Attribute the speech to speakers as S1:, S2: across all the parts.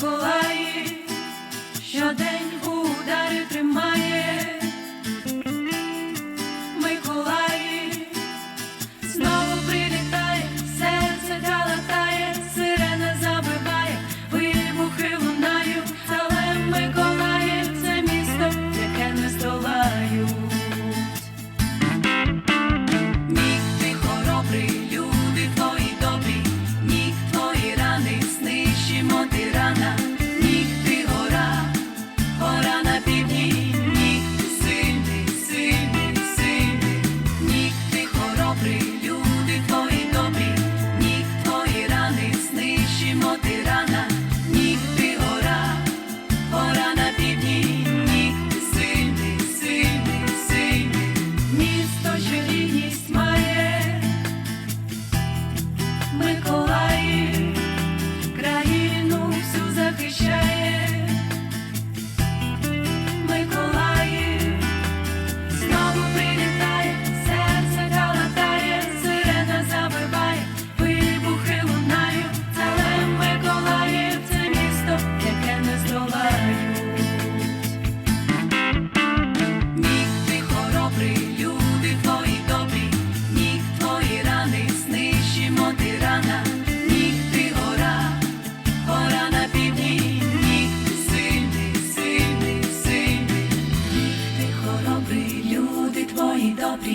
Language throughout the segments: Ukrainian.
S1: for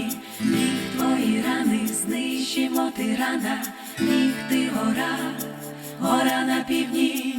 S1: руки твої рани, знищимо тирана, ніг ти гора, гора на півдні,